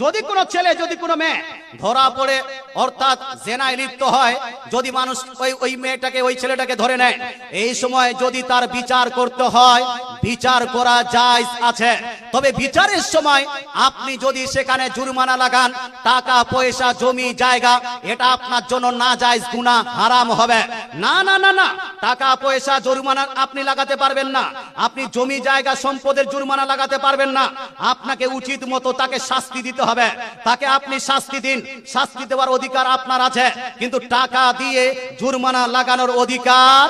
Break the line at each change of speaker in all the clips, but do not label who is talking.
যদি কোনো ছেলে, যদি কোনো মেয়ে ধরা পড়ে, অর্থাৎ জেনায় লিপ্ত হয়, যদি মানুষ ওই ওই মেয়েটাকে, ওই ছেলেটাকে ধরে নেয়, এই সময় যদি তার বিচার করতে হয়, বিচার করা যায় আছে। তবে বিচারের সময় আপনি যদি সেখানে জুরমানা লাগান, টাকা, পয়সা, জমি, জায়গা, এটা আপনার জন্য না যায় গুণা হারাম হবে। না না না না, টাকা, পয়সা, জরিমানা আপনি লাগাতে পারবেন না। আপনি জমি, জায়গা, সম্পদের জরিমানা লাগাতে পারবেন না। আপনাকে উচিত মতো তাকে শাস্তি দিতে হবে। তাকে আপনি শাস্তি দিন। শাস্তি দেওয়ার অধিকার আপনার আছে। কিন্তু টাকা দিয়ে জুরমানা লাগানোর অধিকার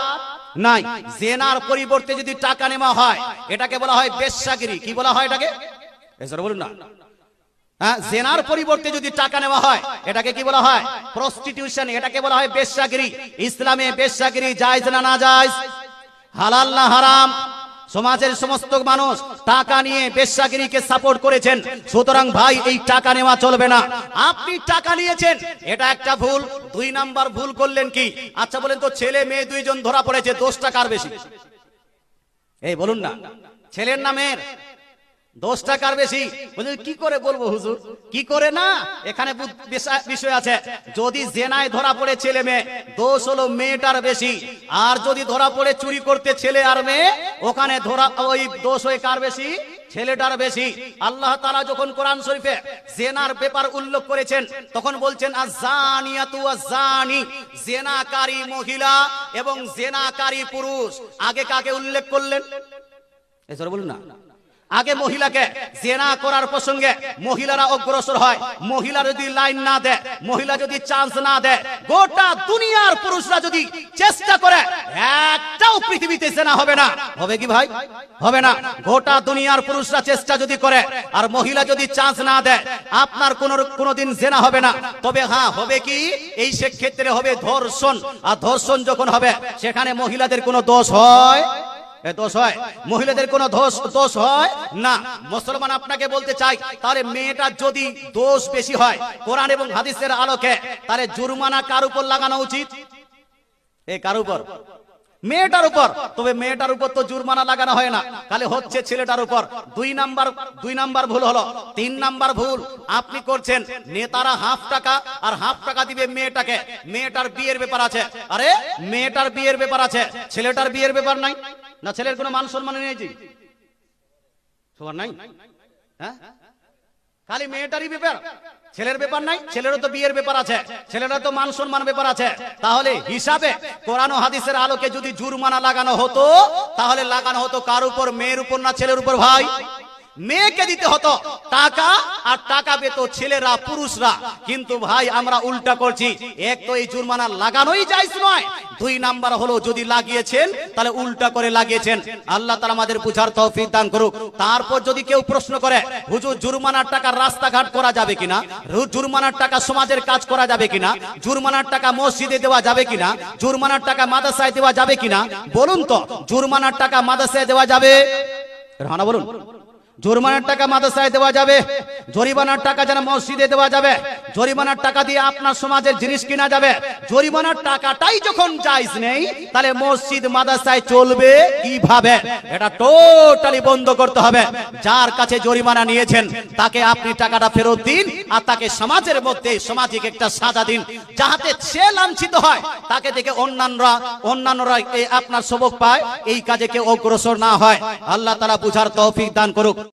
নাই। জেনার পরিবর্তে যদি টাকা নেওয়া হয়, এটাকে বলা হয় বেশ্যাগিরি। কি বলা হয় এটাকে? বলুন না। হ্যাঁ জেনার পরিবর্তে যদি টাকা নেওয়া হয়, এটাকে কি বলা হয়? প্রস্টিটিউশন এটাকে বলা হয় বেশ্যাগিরি। ইসলামে বেশ্যাগিরি জায়েজ না না জায়েজ? হালাল না হারাম? সমাজের সমস্ত মানুষ টাকা নিয়ে বেশ্যাগিরিকে সাপোর্ট করেছেন। সুতরাং ভাই, এই টাকা নেওয়া চলবে না। আপনি টাকা নিয়েছেন। এটা একটা ভুল। দুই নাম্বার ভুল করলেন কি? আচ্ছা বলেন তো, ছেলে, মেয়ে দুইজন ধরা পড়েছে দোষ টাকার বেশি? এই, বলুন না। ছেলের নামের দশ টাকার বেশি। কি করে বলব হুজুর? কি করে না? এখানে বিষয়- আছে। যদি জেনায় ধরা পড়ে ছেলে মেয়ে, দোষ হলো মেয়েটার বেশি। আর যদি ধরা পড়ে চুরি করতে ছেলে আর মেয়ে, ওখানে ধরা ওই দোষ হয়ে কার বেশি? ছেলেটার বেশি। আল্লাহ তারা যখন কোরআন শরীফে জেনার ব্যাপার উল্লেখ করেছেন, তখন বলছেন আজানি জেনাকারী মহিলা এবং জেনাকারী পুরুষ। আগে কাকে উল্লেখ করলেন? এছাড়া বলুন না। আগে মহিলাকে জেনা করার প্রসঙ্গে মহিলারা অগ্রসর হয়। মহিলা যদি লাইন না দেয়, মহিলা যদি চান্স না দেয়, গোটা দুনিয়ার পুরুষরা যদি চেষ্টা করে, একটাও পৃথিবীতে জেনা হবে না। হবে কি ভাই? হবে না। গোটা দুনিয়ার পুরুষরা চেষ্টা যদি করে, আর মহিলা যদি চান্স না দেয়, আপনার কোন কোনোদিন জেনা হবে না। তবে হ্যাঁ হবে কি? এই ক্ষেত্রে হবে ধর্ষণ। আর ধর্ষণ যখন হবে, সেখানে মহিলাদের কোনো দোষ হয়? দোষ হয়? মহিলাদের কোনো দোষ দোষ হয়? না। মুসলমান আপনাকে বলতে চাই, তাহলে মেয়েটার যদি দোষ বেশি হয়, কোরআন এবং হাদিসের আলোকে, তাহলে জুরমানা কার উপর লাগানো উচিত? এ কার উপর? মেয়েটার উপর। তবে মেয়েটার উপর তো জুরমানা লাগানো হয় না। তাহলে হচ্ছে ছেলেটার উপর। দুই নাম্বার দুই নাম্বার ভুল হলো। তিন নাম্বার ভুল। আপনি করছেন, নেতারা হাফ টাকা, আর হাফ টাকা দিবে মেয়েটাকে। মেয়েটার বিয়ের ব্যাপার আছে। আরে, মেয়েটার বিয়ের ব্যাপার আছে। ছেলেটার বিয়ের ব্যাপার নাই। না ছেলের কোনো মান সম্মান নিয়েছি সবার নাই? হ্যাঁ? খালি মেয়েটারই ব্যাপার। ছেলের ব্যাপার নাই, ছেলেরও তো বিয়ের ব্যাপার আছে। ছেলেরা তো মান সম্মান ব্যাপার আছে। তাহলে হিসাবে কোরআন হাদিসের আলোকে যদি জুরমানা লাগানো হতো, তাহলে লাগানো হতো কার উপর, মেয়ের উপর না ছেলের উপর ভাই? মেয়েকে দিতে হতো টাকা, আর টাকা পেত ছেলেরা, পুরুষরা। কিন্তু ভাই, আমরা উল্টা করছি। এক তো এই জুরমানা লাগানোই যাইস নয়। দুই নাম্বার হলো, যদি লাগিয়েছেন, তাহলে উল্টা করে লাগিয়েছেন। আল্লাহ তালা আমাদের বুঝার তৌফিক দান করুক। তারপর যদি কেউ প্রশ্ন করে, হুজুর, জুরমানার টাকা রাস্তাঘাট করা যাবে কিনা? জুরমানার টাকা সমাজের কাজ করা যাবে কিনা? জুরমানার টাকা মসজিদে দেওয়া যাবে কিনা? জুরমানার টাকা মাদ্রাসায় দেওয়া যাবে কিনা? বলুন তো, জুরমানার টাকা মাদ্রাসায় দেওয়া যাবে? রানা বলুন। জরিমানার টাকা মাদ্রাসায় দেওয়া যাবে। জরিমানার টাকা যেন মসজিদে দেওয়া যাবে। জরিমানার টাকা দিয়ে আপনার সমাজের জিনিস কিনা যাবে। জরিমানার টাকাটাই যখন জায়জ নেই, তাহলে মসজিদ, মাদ্রাসায় চলবে কীভাবে? এটা টোটালি বন্ধ করতে হবে। যার কাছে জরিমানা নিয়েছেন, তাকে আপনি টাকাটা ফেরত দিন আর তাকে সমাজের মধ্যে সামাজিক একটা সাজা দিন। যাহাতে সে লাঞ্ছিত হয়, তাকে দেখে অন্যান্যরা অন্যান্যরা আপনার সবক পায়, এই কাজে কেউ অগ্রসর না হয়। আল্লাহ তারা বুঝার তৌফিক দান করুক।